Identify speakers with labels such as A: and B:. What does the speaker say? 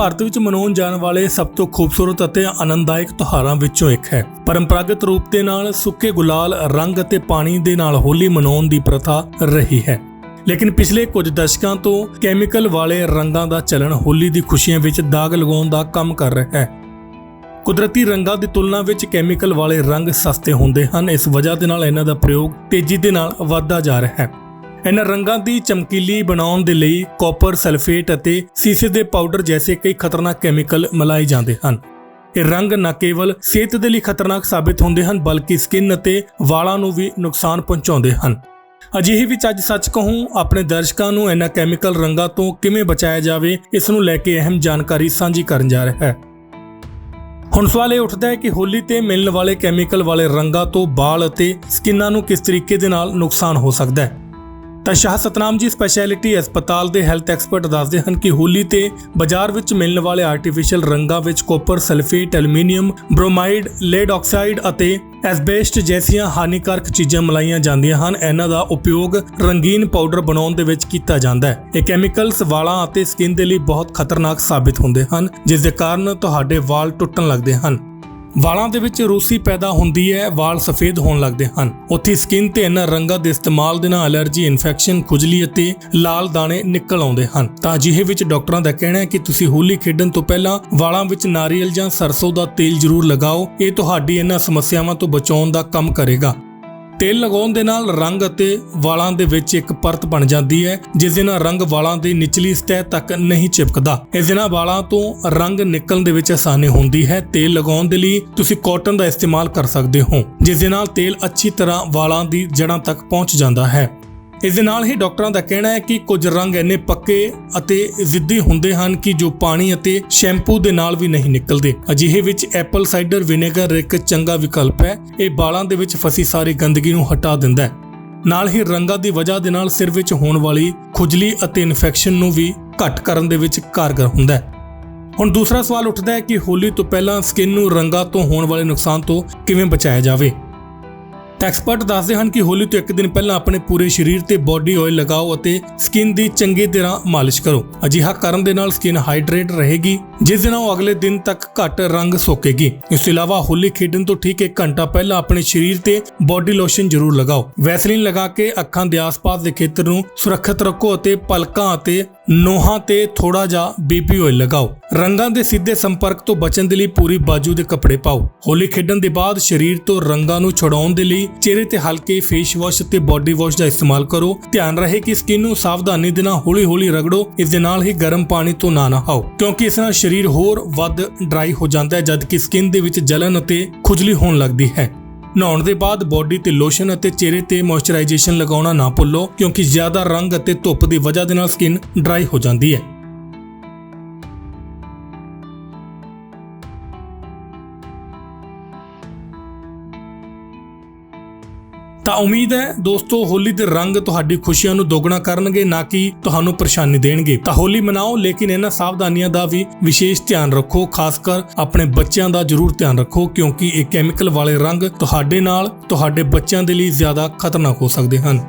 A: ਭਾਰਤ ਵਿੱਚ ਮਨਾਉਣ ਜਾਣ ਵਾਲੇ ਸਭ ਤੋਂ ਖੂਬਸੂਰਤ ਅਤੇ ਆਨੰਦਦਾਇਕ ਤਿਉਹਾਰਾਂ ਵਿੱਚੋਂ ਇੱਕ ਹੈ। ਪਰੰਪਰਾਗਤ ਰੂਪ ਦੇ ਨਾਲ ਸੁੱਕੇ ਗੁਲਾਲ, ਰੰਗ ਅਤੇ ਪਾਣੀ ਦੇ ਨਾਲ ਹੋਲੀ ਮਨਾਉਣ ਦੀ ਪ੍ਰਥਾ ਰਹੀ ਹੈ। ਲੇਕਿਨ ਪਿਛਲੇ ਕੁਝ ਦਸ਼ਕਾਂ ਤੋਂ ਕੈਮੀਕਲ ਵਾਲੇ ਰੰਗਾਂ ਦਾ ਚਲਣ ਹੋਲੀ ਦੀ ਖੁਸ਼ੀਆਂ ਵਿੱਚ ਦਾਗ ਲਗਾਉਣ ਦਾ ਕੰਮ ਕਰ ਰਿਹਾ ਹੈ। ਕੁਦਰਤੀ ਰੰਗਾਂ ਦੀ ਤੁਲਨਾ ਵਿੱਚ ਕੈਮੀਕਲ ਵਾਲੇ ਰੰਗ ਸਸਤੇ ਹੁੰਦੇ ਹਨ। ਇਸ ਵਜ੍ਹਾ ਦੇ ਨਾਲ ਇਹਨਾਂ ਦਾ ਪ੍ਰਯੋਗ ਤੇਜ਼ੀ ਦੇ ਨਾਲ ਵੱਧਦਾ ਜਾ ਰਿਹਾ ਹੈ। ਇਹਨਾਂ ਰੰਗਾਂ ਦੀ ਚਮਕੀਲੀ ਬਣਾਉਣ ਦੇ ਲਈ ਕਾਪਰ ਸਲਫੇਟ ਅਤੇ ਸੀਸੇ ਦੇ ਪਾਊਡਰ ਜੈਸੇ ਕਈ ਖਤਰਨਾਕ ਕੈਮੀਕਲ ਮਿਲਾਏ ਜਾਂਦੇ ਹਨ। ਇਹ ਰੰਗ ਨਾ ਕੇਵਲ ਸਿਹਤ ਦੇ ਲਈ ਖਤਰਨਾਕ ਸਾਬਿਤ ਹੁੰਦੇ ਹਨ, ਬਲਕਿ ਸਕਿਨ ਅਤੇ ਵਾਲਾਂ ਨੂੰ ਵੀ ਨੁਕਸਾਨ ਪਹੁੰਚਾਉਂਦੇ ਹਨ। ਅਜਿਹੇ ਵਿੱਚ ਅੱਜ ਸੱਚ ਕਹੂੰ, ਆਪਣੇ ਦਰਸ਼ਕਾਂ ਨੂੰ ਇਹਨਾਂ ਕੈਮੀਕਲ ਰੰਗਾਂ ਤੋਂ ਕਿਵੇਂ ਬਚਾਇਆ ਜਾਵੇ, ਇਸ ਨੂੰ ਲੈ ਕੇ ਅਹਿਮ ਜਾਣਕਾਰੀ ਸਾਂਝੀ ਕਰਨ ਜਾ ਰਿਹਾ ਹੈ। ਹੁਣ ਸਵਾਲ ਇਹ ਉੱਠਦਾ ਹੈ ਕਿ ਹੋਲੀ ਤੇ ਮਿਲਣ ਵਾਲੇ ਕੈਮੀਕਲ ਵਾਲੇ ਰੰਗਾਂ ਤੋਂ ਵਾਲ ਅਤੇ ਸਕਿਨਾਂ ਨੂੰ ਕਿਸ ਤਰੀਕੇ ਦੇ ਨਾਲ ਨੁਕਸਾਨ ਹੋ ਸਕਦਾ ਹੈ? ਤਾਂ ਸ਼ਾਹ ਸਤਨਾਮ ਜੀ ਸਪੈਸ਼ਲਿਟੀ ਹਸਪਤਾਲ ਦੇ ਹੈਲਥ ਐਕਸਪਰਟ ਦੱਸਦੇ ਹਨ ਕਿ ਹੋਲੀ ਤੇ ਬਾਜ਼ਾਰ ਵਿੱਚ ਮਿਲਣ ਵਾਲੇ ਆਰਟੀਫੀਸ਼ੀਅਲ ਰੰਗਾਂ ਵਿੱਚ copper, sulphate, aluminium, bromide lead oxide ਅਤੇ ਐਸਬੈਸਟ ਜੈਸੀਆਂ ਹਾਨੀਕਾਰਕ ਚੀਜ਼ਾਂ ਮਿਲਾਈਆਂ ਜਾਂਦੀਆਂ ਹਨ। ਇਹਨਾਂ ਦਾ ਉਪਯੋਗ ਰੰਗੀਨ ਪਾਊਡਰ ਬਣਾਉਣ ਦੇ ਵਿੱਚ ਕੀਤਾ ਜਾਂਦਾ ਹੈ। ਇਹ ਕੈਮੀਕਲਸ, ਵਾਲਾਂ ਅਤੇ ਸਕਿਨ ਦੇ ਲਈ ਬਹੁਤ ਖਤਰਨਾਕ ਸਾਬਿਤ ਹੁੰਦੇ ਹਨ, ਜਿਸ ਦੇ ਕਾਰਨ ਤੁਹਾਡੇ ਵਾਲ ਟੁੱਟਣ ਲੱਗਦੇ ਹਨ। ਵਾਲਾਂ ਦੇ ਵਿੱਚ ਰੂਸੀ ਪੈਦਾ ਹੁੰਦੀ ਹੈ, ਵਾਲ ਸਫੇਦ ਹੋਣ ਲੱਗਦੇ ਹਨ। ਉੱਥੇ ਸਕਿਨ ਤੇ ਇਹਨਾਂ ਰੰਗਾਂ ਦੇ ਇਸਤੇਮਾਲ ਦੇ ਨਾਲ ਅਲਰਜੀ ਇਨਫੈਕਸ਼ਨ ਖੁਜਲੀ ਅਤੇ ਲਾਲ ਦਾਣੇ ਨਿਕਲ ਆਉਂਦੇ ਹਨ। ਤਾਂ ਅਜਿਹੇ ਵਿੱਚ ਡਾਕਟਰਾਂ ਦਾ ਕਹਿਣਾ ਹੈ ਕਿ ਤੁਸੀਂ ਹੋਲੀ ਖੇਡਣ ਤੋਂ ਪਹਿਲਾਂ ਵਾਲਾਂ ਵਿੱਚ ਨਾਰੀਅਲ ਜਾਂ ਸਰਸੋਂ ਦਾ ਤੇਲ ਜ਼ਰੂਰ ਲਗਾਓ। ਇਹ ਤੁਹਾਡੀ ਇਹਨਾਂ ਸਮੱਸਿਆਵਾਂ ਤੋਂ ਬਚਾਉਣ ਦਾ ਕੰਮ ਕਰੇਗਾ। ਤੇਲ ਲਗਾਉਣ ਦੇ ਨਾਲ ਰੰਗ ਅਤੇ ਵਾਲਾਂ ਦੇ ਵਿੱਚ ਇੱਕ ਪਰਤ ਬਣ ਜਾਂਦੀ ਹੈ, ਜਿਸ ਦੇ ਨਾਲ ਰੰਗ ਵਾਲਾਂ ਦੀ ਨਿਚਲੀ ਸਤਹ ਤੱਕ ਨਹੀਂ ਚਿਪਕਦਾ। ਇਸ ਦੇ ਨਾਲ ਵਾਲਾਂ ਤੋਂ ਰੰਗ ਨਿਕਲਣ ਦੇ ਵਿੱਚ ਆਸਾਨੀ ਹੁੰਦੀ ਹੈ। ਤੇਲ ਲਗਾਉਣ ਦੇ ਲਈ ਤੁਸੀਂ ਕਾਟਨ ਦਾ ਇਸਤੇਮਾਲ ਕਰ ਸਕਦੇ ਹੋ, ਜਿਸ ਦੇ ਨਾਲ ਤੇਲ ਅੱਛੀ ਤਰ੍ਹਾਂ ਵਾਲਾਂ ਦੀ ਜੜ੍ਹਾਂ ਤੱਕ ਪਹੁੰਚ ਜਾਂਦਾ ਹੈ। ਇਸ ਦੇ ਨਾਲ ਹੀ ਡਾਕਟਰਾਂ ਦਾ ਕਹਿਣਾ ਹੈ ਕਿ ਕੁਝ ਰੰਗ ਇੰਨੇ ਪੱਕੇ ਅਤੇ ਜ਼ਿੱਦੀ ਹੁੰਦੇ ਹਨ ਕਿ ਜੋ ਪਾਣੀ ਅਤੇ ਸ਼ੈਂਪੂ ਦੇ ਨਾਲ ਵੀ ਨਹੀਂ ਨਿਕਲਦੇ। ਅਜਿਹੇ ਵਿੱਚ ਐਪਲ ਸਾਈਡਰ ਵਿਨੇਗਰ ਇੱਕ ਚੰਗਾ ਵਿਕਲਪ ਹੈ। ਇਹ ਵਾਲਾਂ ਦੇ ਵਿੱਚ ਫਸੀ ਸਾਰੀ ਗੰਦਗੀ ਨੂੰ ਹਟਾ ਦਿੰਦਾ ਹੈ। ਨਾਲ ਹੀ ਰੰਗਾਂ ਦੀ ਵਜ੍ਹਾ ਦੇ ਨਾਲ ਸਿਰ ਵਿੱਚ ਹੋਣ ਵਾਲੀ ਖੁਜਲੀ ਅਤੇ ਇਨਫੈਕਸ਼ਨ ਨੂੰ ਵੀ ਘੱਟ ਕਰਨ ਦੇ ਵਿੱਚ ਕਾਰਗਰ ਹੁੰਦਾ ਹੈ। ਹੁਣ ਦੂਸਰਾ ਸਵਾਲ ਉੱਠਦਾ ਹੈ ਕਿ ਹੋਲੀ ਤੋਂ ਪਹਿਲਾਂ ਸਕਿਨ ਨੂੰ ਰੰਗਾਂ ਤੋਂ ਹੋਣ ਵਾਲੇ ਨੁਕਸਾਨ ਤੋਂ ਕਿਵੇਂ ਬਚਾਇਆ ਜਾਵੇ? ਤਾਂ ਐਕਸਪਰਟ ਦੱਸਦੇ ਹਨ ਕਿ ਹੋਲੀ ਤੋਂ ਇੱਕ ਦਿਨ ਪਹਿਲਾਂ ਆਪਣੇ ਪੂਰੇ ਸਰੀਰ ਤੇ ਬਾਡੀ ਆਇਲ ਲਗਾਓ ਅਤੇ ਸਕਿਨ ਦੀ ਚੰਗੀ ਤਰ੍ਹਾਂ ਮਾਲਿਸ਼ ਕਰੋ। ਅਜਿਹਾ ਕਰਨ ਦੇ ਨਾਲ ਸਕਿਨ ਹਾਈਡਰੇਟ ਰਹੇਗੀ, ਜਿਸ ਨਾਲ ਉਹ ਅਗਲੇ ਦਿਨ ਤੱਕ ਘੱਟ ਰੰਗ ਸੋਕੇਗੀ। ਇਸ ਤੋਂ ਇਲਾਵਾ ਹੋਲੀ ਖੇਡਣ ਤੋਂ ਠੀਕ 1 ਘੰਟਾ ਪਹਿਲਾਂ ਆਪਣੇ ਸਰੀਰ ਤੇ ਬਾਡੀ ਲੋਸ਼ਨ ਜ਼ਰੂਰ ਲਗਾਓ। ਵੈਸਲੀਨ ਲਗਾ ਕੇ ਅੱਖਾਂ ਦੇ ਆਸ-ਪਾਸ ਦੇ ਖੇਤਰ ਨੂੰ ਸੁਰੱਖਿਅਤ ਰੱਖੋ ਅਤੇ ਪਲਕਾਂ ਅਤੇ ਨੋਹਾਂ ਤੇ ਥੋੜਾ ਜਿਹਾ ਬੇਬੀ ਓਇਲ ਲਗਾਓ। ਰੰਗਾਂ ਦੇ ਸਿੱਧੇ ਸੰਪਰਕ ਤੋਂ ਬਚਣ ਦੇ ਲਈ ਪੂਰੀ ਬਾਜੂ ਦੇ ਕੱਪੜੇ ਪਾਓ। ਹੋਲੀ ਖੇਡਣ ਦੇ ਬਾਅਦ ਸਰੀਰ ਤੋਂ ਰੰਗਾਂ ਨੂੰ ਛੁਡਾਉਣ ਦੇ ਲਈ ਚਿਹਰੇ ਤੇ ਹਲਕੇ ਫੇਸ ਵਾਸ਼ ਅਤੇ ਬਾਡੀ ਵਾਸ਼ ਦਾ ਇਸਤੇਮਾਲ ਕਰੋ। ਧਿਆਨ ਰਹੇ ਕਿ ਸਕਿਨ ਨੂੰ ਸਾਵਧਾਨੀ ਦੇ ਨਾਲ ਹੌਲੀ-ਹੌਲੀ ਰਗੜੋ। ਇਸ ਦੇ ਨਾਲ ਹੀ ਗਰਮ ਪਾਣੀ ਤੋਂ ਨਾ ਨਹਾਓ ਕਿਉਂਕਿ ਇਸ ਨਾਲ ਸਰੀਰ ਹੋਰ ਵੱਧ ਡਰਾਈ ਹੋ ਜਾਂਦਾ ਹੈ, ਜਦਕਿ ਸਕਿਨ ਦੇ ਵਿੱਚ ਜਲਨ ਅਤੇ ਖੁਜਲੀ ਹੋਣ ਲੱਗਦੀ ਹੈ। ਨਹਾਉਣ ਦੇ ਬਾਅਦ ਬਾਡੀ ਤੇ ਲੋਸ਼ਨ ਅਤੇ ਚਿਹਰੇ ਤੇ ਮੋਇਸਚਰਾਈਜੇਸ਼ਨ ਲਗਾਉਣਾ ਨਾ ਭੁੱਲੋ, ਕਿਉਂਕਿ ਜ਼ਿਆਦਾ ਰੰਗ ਅਤੇ ਧੁੱਪ ਦੀ ਵਜ੍ਹਾ ਦੇ ਨਾਲ ਸਕਿਨ ਡਰਾਈ ਹੋ ਜਾਂਦੀ ਹੈ। ਤਾਂ ਉਮੀਦ ਹੈ ਦੋਸਤੋ, ਹੋਲੀ ਦੇ ਰੰਗ ਤੁਹਾਡੀ ਖੁਸ਼ੀਆਂ ਨੂੰ ਦੁੱਗਣਾ ਕਰਨਗੇ, ਨਾ ਕਿ ਤੁਹਾਨੂੰ ਪਰੇਸ਼ਾਨੀ ਦੇਣਗੇ। ਤਾਂ ਹੋਲੀ ਮਨਾਓ, ਲੇਕਿਨ ਇਹਨਾਂ ਸਾਵਧਾਨੀਆਂ ਦਾ ਵੀ ਵਿਸ਼ੇਸ਼ ਧਿਆਨ ਰੱਖੋ ਖਾਸ ਕਰ ਆਪਣੇ ਬੱਚਿਆਂ ਦਾ ਜ਼ਰੂਰ ਧਿਆਨ ਰੱਖੋ, ਕਿਉਂਕਿ ਇਹ ਕੈਮੀਕਲ ਵਾਲੇ ਰੰਗ ਤੁਹਾਡੇ ਨਾਲ, ਤੁਹਾਡੇ ਬੱਚਿਆਂ ਦੇ ਲਈ ਜ਼ਿਆਦਾ ਖਤਰਨਾਕ ਹੋ ਸਕਦੇ ਹਨ।